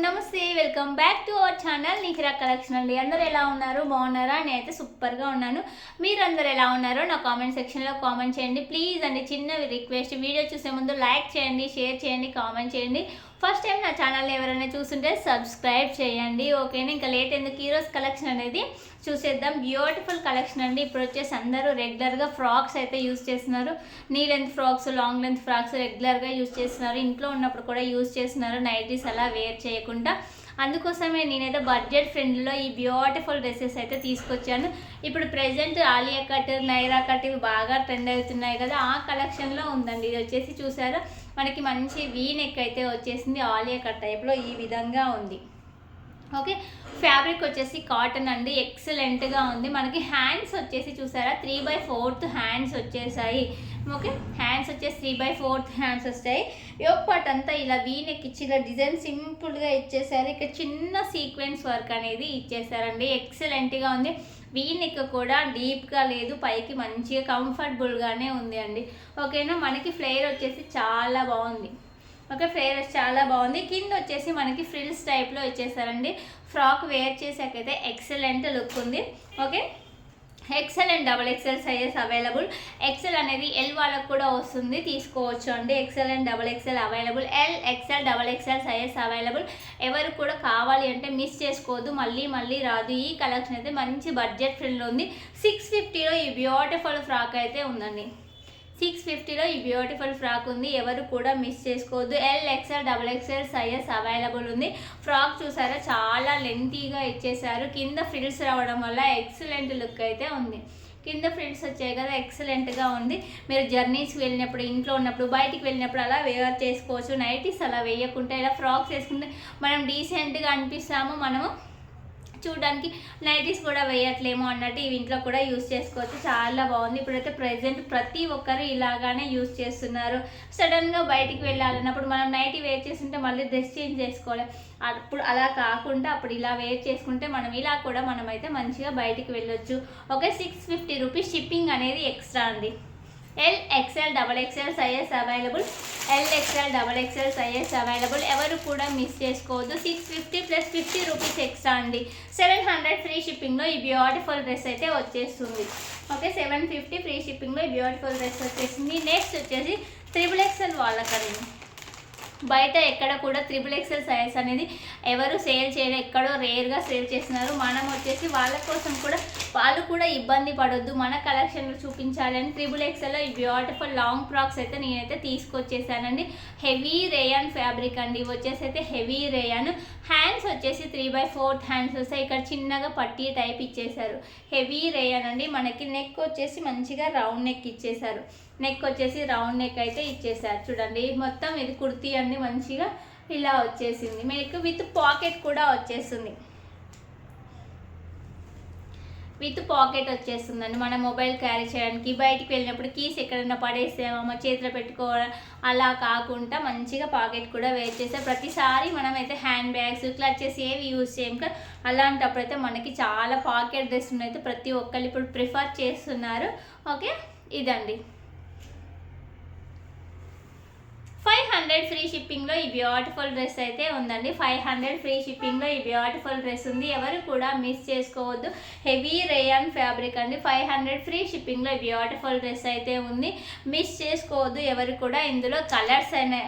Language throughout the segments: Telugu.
నమస్తే welcome back to our channel Nikhira collection అండి. అందరూ ఎలా ఉన్నారు? బాగున్నారా? నేనైతే సూపర్గా ఉన్నాను. మీరందరూ ఎలా ఉన్నారో నా కామెంట్ సెక్షన్లో కామెంట్ చేయండి. ప్లీజ్ అండి చిన్న రిక్వెస్ట్ వీడియో చూసే ముందు లైక్ చేయండి షేర్ చేయండి కామెంట్ చేయండి. ఫస్ట్ టైం నా ఛానల్ ఎవరైనా చూస్తుంటే సబ్స్క్రైబ్ చేయండి ఓకేనా ఇంకా లేట్ ఎందుకు? ఈరోజు కలెక్షన్ అనేది చూసేద్దాం. బ్యూటిఫుల్ కలెక్షన్ అండి. ఇప్పుడు వచ్చేసి అందరూ రెగ్యులర్గా ఫ్రాక్స్ అయితే యూస్ చేస్తున్నారు. Knee length frocks long length frocks రెగ్యులర్గా యూస్ చేస్తున్నారు. ఇంట్లో ఉన్నప్పుడు కూడా యూస్ చేస్తున్నారు. నైటీస్ అలా వేర్ చేయకుండా అందుకోసమే నేనైతే బడ్జెట్ ఫ్రెండ్లో ఈ బ్యూటిఫుల్ డ్రెస్సెస్ అయితే తీసుకొచ్చాను. ఇప్పుడు present Alia cut Naira cut ఇవి బాగా ట్రెండ్ అవుతున్నాయి కదా ఆ కలెక్షన్లో ఉందండి. ఇది వచ్చేసి చూసారా? మనకి మంచి వీ నెక్ అయితే వచ్చేసింది ఆలియా కట్ టైప్లో ఈ విధంగా ఉంది. ఓకే ఫ్యాబ్రిక్ వచ్చేసి కాటన్ అండి. ఎక్సలెంట్గా ఉంది. మనకి హ్యాండ్స్ వచ్చేసి చూసారా? త్రీ బై ఫోర్త్ హ్యాండ్స్ వచ్చేసాయి. ఓకే? హ్యాండ్స్ వచ్చేసి త్రీ బై ఫోర్త్ హ్యాండ్స్ వస్తాయి యోగ్ పార్ట్ అంతా ఇలా వీనెక్ ఇచ్చి ఇలా డిజైన్ సింపుల్గా ఇచ్చేసారు. ఇక్కడ చిన్న సీక్వెన్స్ వర్క్ అనేది ఇచ్చేసారండి. ఎక్సలెంట్గా ఉంది. వీనెక్ కూడా డీప్గా లేదు. పైకి మంచిగా కంఫర్టబుల్గానే ఉంది అండి. ఓకేనా? మనకి ఫ్లేయర్ వచ్చేసి చాలా బాగుంది. ఓకే? ఫ్లేయర్ చాలా బాగుంది. కింద వచ్చేసి మనకి ఫ్రిల్స్ టైప్లో ఇచ్చేసారండి. ఫ్రాక్ వేర్ చేసాకైతే ఎక్సలెంట్ లుక్ ఉంది. Okay? XL and double XL sizes available XL అనేది ఎల్ వాళ్ళకు కూడా వస్తుంది. తీసుకోవచ్చు అండి. XL and double XL available L XL double XL sizes available ఎవరు కూడా కావాలి అంటే మిస్ చేసుకోవద్దు. మళ్ళీ మళ్ళీ రాదు. ఈ కలెక్షన్ అయితే మంచి బడ్జెట్ ఫ్రెండ్లో ఉంది. సిక్స్ ఫిఫ్టీలో ఈ బ్యూటిఫుల్ ఫ్రాక్ అయితే ఉందండి. సిక్స్ ఫిఫ్టీలో ఈ బ్యూటిఫుల్ ఫ్రాక్ ఉంది. ఎవరు కూడా మిస్ చేసుకోవద్దు. L XL double XL sizes available ఉంది. ఫ్రాక్ చూసారా? చాలా లెంతీగా ఇచ్చేసారు కింద ఫ్రిల్స్ రావడం వల్ల ఎక్సలెంట్ లుక్ అయితే ఉంది. కింద ఫ్రిల్స్ వచ్చాయి కదా ఎక్సలెంట్గా ఉంది. మీరు జర్నీస్కి వెళ్ళినప్పుడు ఇంట్లో ఉన్నప్పుడు బయటికి వెళ్ళినప్పుడు అలా వేర్ చేసుకోవచ్చు. నైటీస్ అలా వేయకుండా ఇలా ఫ్రాక్స్ వేసుకుంటే మనం డీసెంట్గా అనిపిస్తాము. మనము చూడడానికి నైటీస్ కూడా వేయట్లేమో అన్నట్టు ఇవి ఇంట్లో కూడా యూస్ చేసుకోవచ్చు. చాలా బాగుంది. ఇప్పుడైతే ప్రజెంట్ ప్రతి ఒక్కరు ఇలాగానే యూస్ చేస్తున్నారు. సడన్గా బయటికి వెళ్ళాలన్నప్పుడు మనం నైటీ వేర్ చేస్తుంటే మళ్ళీ డ్రెస్ చేంజ్ చేసుకోవాలి. అప్పుడు అలా కాకుండా అప్పుడు ఇలా వేర్ చేసుకుంటే మనం ఇలా కూడా మనమైతే మంచిగా బయటికి వెళ్ళొచ్చు. ఒక సిక్స్ ఫిఫ్టీ రూపీస్ షిప్పింగ్ అనేది ఎక్స్ట్రా అండి. L XL double XL sizes available L XL double XL sizes available ఎవరు కూడా మిస్ చేసుకోవద్దు. Six fifty plus fifty rupees extra అండి. సెవెన్ హండ్రెడ్ ఫ్రీ షిప్పింగ్లో ఈ బ్యూటిఫుల్ డ్రెస్ అయితే వచ్చేస్తుంది. ఓకే సెవెన్ ఫిఫ్టీ ఫ్రీ షిప్పింగ్లో ఈ బ్యూటిఫుల్ డ్రెస్ వచ్చేసింది. నెక్స్ట్ వచ్చేసి త్రిబుల్ ఎక్స్ఎల్ వాళ్ళకండి. బయట ఎక్కడ కూడా త్రిబుల్ ఎక్స్ఎల్ సైజ్ అనేది ఎవరు సేల్ చేయలేదు ఎక్కడో రేర్గా సేల్ చేస్తున్నారు. మనం వచ్చేసి వాళ్ళ కోసం కూడా వాళ్ళు కూడా ఇబ్బంది పడొద్దు. మన కలెక్షన్లు చూపించాలి అని త్రిబుల్ ఎక్సెల్లో ఈ బ్యూటిఫుల్ లాంగ్ ఫ్రాక్స్ అయితే నేనైతే తీసుకొచ్చేసానండి. హెవీ రేయాన్ ఫ్యాబ్రిక్ అండి. ఇవి వచ్చేసి అయితే హెవీ రేయాన్ హ్యాండ్స్ వచ్చేసి త్రీ బై ఫోర్త్ హ్యాండ్స్ వస్తాయి ఇక్కడ చిన్నగా పట్టీ టైప్ ఇచ్చేసారు హెవీ రేయాన్ అండి. మనకి నెక్ వచ్చేసి మంచిగా రౌండ్ నెక్ ఇచ్చేసారు నెక్ వచ్చేసి రౌండ్ నెక్ అయితే ఇచ్చేసారు చూడండి మొత్తం ఇది కుర్తీ అన్ని మంచిగా ఇలా వచ్చేసింది. మీకు విత్ పాకెట్ కూడా వచ్చేస్తుంది. విత్ పాకెట్ వచ్చేస్తుందండి. మన మొబైల్ క్యారీ చేయడానికి బయటికి వెళ్ళినప్పుడు కీస్ ఎక్కడైనా పడేసామో చేతిలో పెట్టుకోవడం అలా కాకుండా మంచిగా పాకెట్ కూడా వేర్ చేస్తే ప్రతిసారి మనమైతే హ్యాండ్ బ్యాగ్స్ క్లచెస్ ఏవి యూజ్ చేయం కదా అలాంటప్పుడు అయితే మనకి చాలా పాకెట్ డ్రెస్ అయితే ప్రతి ఒక్కరు ఇప్పుడు ప్రిఫర్ చేస్తున్నారు. ఓకే? ఇదండి. ఫైవ్ హండ్రెడ్ ఫ్రీ షిప్పింగ్లో ఈ బ్యూటిఫుల్ డ్రెస్ అయితే ఉందండి. ఫైవ్ హండ్రెడ్ ఫ్రీ షిప్పింగ్లో ఈ బ్యూటిఫుల్ డ్రెస్ ఉంది. ఎవరు కూడా మిస్ చేసుకోవద్దు. హెవీ రేయాన్ ఫ్యాబ్రిక్ అండి. ఫైవ్ హండ్రెడ్ ఫ్రీ షిప్పింగ్లో ఈ బ్యూటిఫుల్ డ్రెస్ అయితే ఉంది. మిస్ చేసుకోవద్దు ఎవరు కూడా. ఇందులో కలర్స్ అయినా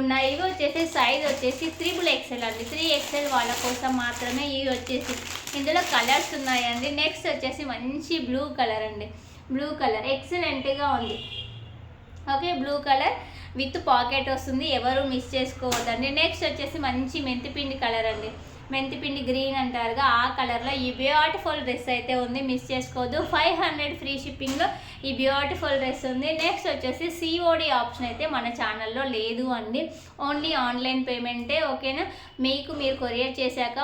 ఉన్నాయి. ఇవి వచ్చేసి సైజ్ వచ్చేసి త్రిబుల్ ఎక్సెల్ అండి. త్రీ ఎక్సెల్ వాళ్ళ కోసం మాత్రమే ఇవి వచ్చేసి ఇందులో కలర్స్ ఉన్నాయండి. నెక్స్ట్ వచ్చేసి మంచి బ్లూ కలర్ అండి. Blue colour. ఎక్సలెంట్గా ఉంది. Okay blue colour with pocket వస్తుంది. ఎవరు మిస్ చేసుకోవద్దండి. నెక్స్ట్ వచ్చేసి మంచి మెంతిపిండి కలర్ అండి. మెంతిపిండి గ్రీన్ అంటారుగా ఆ కలర్లో ఈ బ్యూటిఫుల్ డ్రెస్ అయితే ఉంది. మిస్ చేసుకోవద్దు. ఫైవ్ హండ్రెడ్ ఫ్రీ షిప్పింగ్లో ఈ బ్యూటిఫుల్ డ్రెస్ ఉంది. నెక్స్ట్ వచ్చేసి సిఓడి ఆప్షన్ అయితే మన ఛానల్లో లేదు అండి. ఓన్లీ ఆన్లైన్ పేమెంటే ఓకేనా? మీకు మీరు కొరియర్ చేశాక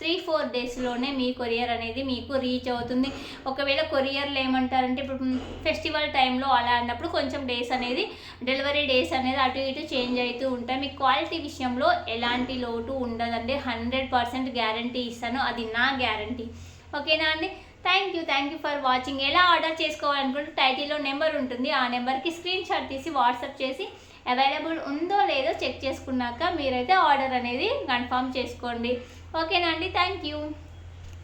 త్రీ ఫోర్ డేస్లోనే మీ కొరియర్ అనేది మీకు రీచ్ అవుతుంది. ఒకవేళ కొరియర్లు ఏమంటారంటే ఇప్పుడు ఫెస్టివల్ టైంలో అలా అన్నప్పుడు కొంచెం డేస్ అనేది డెలివరీ డేస్ అనేది అటు ఇటు చేంజ్ అవుతూ ఉంటాయి. మీ క్వాలిటీ విషయంలో ఎలాంటి లోటు ఉండదండి. హండ్రెడ్ పర్సెంట్ గ్యారంటీ ఇస్తాను. అది నా గ్యారంటీ. ఓకేనా అండి? Thank you thank you for watching. ఎలా ఆర్డర్ చేసుకోవాలనుకుంటే టైటిల్లో నెంబర్ ఉంటుంది. ఆ నెంబర్కి స్క్రీన్ షాట్ తీసి వాట్సాప్ చేసి అవైలబుల్ ఉందో లేదో చెక్ చేసుకున్నాక మీరైతే ఆర్డర్ అనేది కన్ఫర్మ్ చేసుకోండి. ఓకేనండి అండి థ్యాంక్ యూ